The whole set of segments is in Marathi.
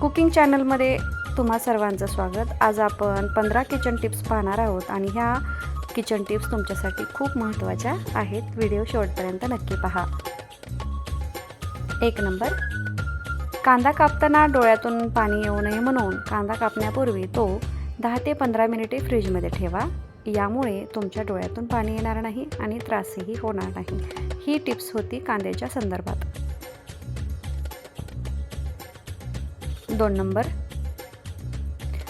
कुकिंग चॅनलमध्ये तुम्हा सर्वांचं स्वागत. आज आपण पंधरा किचन टिप्स पाहणार आहोत आणि ह्या किचन टिप्स तुमच्यासाठी खूप महत्त्वाच्या आहेत. व्हिडिओ शेवटपर्यंत नक्की पहा. एक नंबर. कांदा कापताना डोळ्यातून पाणी येऊ नये म्हणून कांदा कापण्यापूर्वी तो दहा ते पंधरा मिनिटे फ्रीजमध्ये ठेवा. यामुळे तुमच्या डोळ्यातून पाणी येणार नाही आणि त्रासही होणार नाही. ही टिप्स होती कांद्याच्या संदर्भात. दोन नंबर.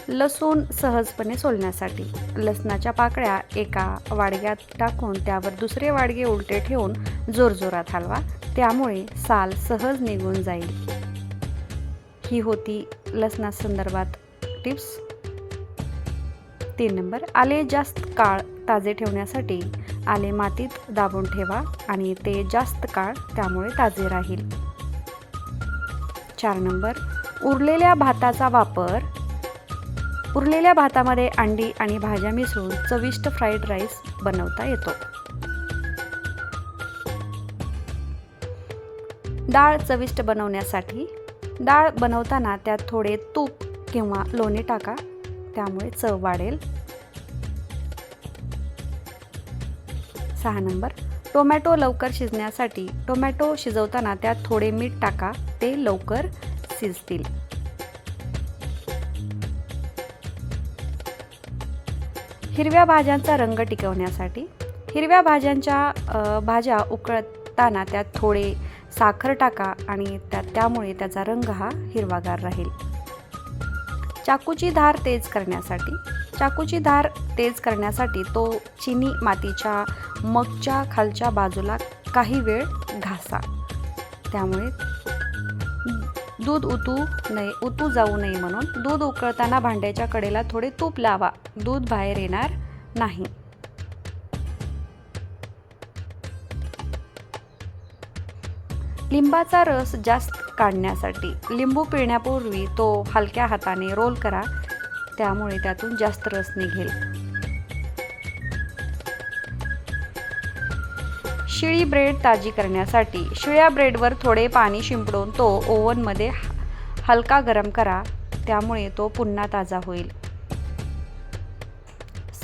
लसूण सहजपणे सोलण्यासाठी लसणाच्या पाकळ्या एका वाडग्यात टाकून त्यावर दुसरे वाडगे उलटे ठेवून जोरजोरात हलवा त्यामुळे साल सहज निघून जाईल. ही होती लसणासंदर्भात टिप्स. तीन नंबर आले जास्त काळ ताजे ठेवण्यासाठी आले मातीत दाबून ठेवा आणि ते जास्त काळ त्यामुळे ताजे राहील. चार नंबर उरलेल्या भाताचा वापर उरलेल्या भातामध्ये अंडी आणि भाज्या मिसळून चविष्ट फ्राईड राईस बनवता येतो. डाळ चविष्ट बनवण्यासाठी डाळ बनवताना त्यात थोडे तूप किंवा लोणी टाका त्यामुळे चव वाढेल. सहा नंबर टोमॅटो लवकर शिजण्यासाठी टोमॅटो शिजवताना त्यात थोडे मीठ टाका ते लवकर शिजतील हिरव्या भाज्यांचा रंग टिकवण्यासाठी हिरव्या भाज्यांच्या भाज्या उकळताना त्यात थोडे साखर टाका आणि त्या त्यामुळे त्याचा रंग हा हिरवागार राहील. चाकूची धार तेज करण्यासाठी चाकूची धार तेज करण्यासाठी तो चिनी मातीच्या मगच्या खालच्या बाजूला काही वेळ घासा. त्यामुळे दूध उतू नये उतू जाऊ नये म्हणून दूध उकळताना भांड्याच्या कडेला थोडे तूप लावा. दूध बाहेर येणार नाही. लिंबाचा रस जास्त काढण्यासाठी लिंबू पिळण्यापूर्वी तो हलक्या हाताने रोल करा. त्यामुळे त्यातून जास्त रस निघेल. शिळी ब्रेड ताजी करण्यासाठी शिळ्या ब्रेडवर थोडे पाणी शिंपडून तो ओव्हनमध्ये हलका गरम करा. त्यामुळे तो पुन्हा ताजा होईल.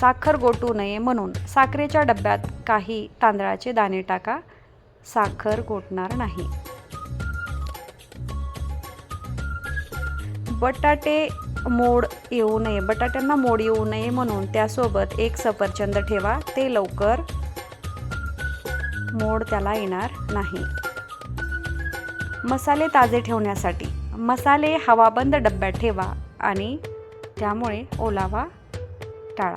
साखर गोटू नये म्हणून साखरेच्या डब्यात काही तांदळाचे दाणे टाका. साखर गोटणार नाही. बटाटे मोड येऊ नये. बटाट्यांना मोड येऊ नये म्हणून त्यासोबत एक सफरचंद ठेवा. ते लवकर मोड त्याला येणार नाही. मसाले ताजे ठेवण्यासाठी मसाले हवाबंद डब्यात ठेवा आणि त्यामुळे ओलावा टाळा.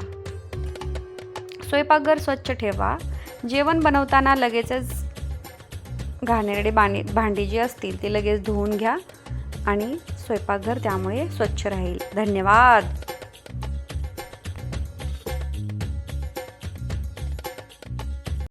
स्वयंपाकघर स्वच्छ ठेवा. जेवण बनवताना लगेचच घाणेरडे बाणे भांडी जी असतील ती लगेच धुवून घ्या आणि स्वयंपाकघर त्यामुळे स्वच्छ राहील. धन्यवाद!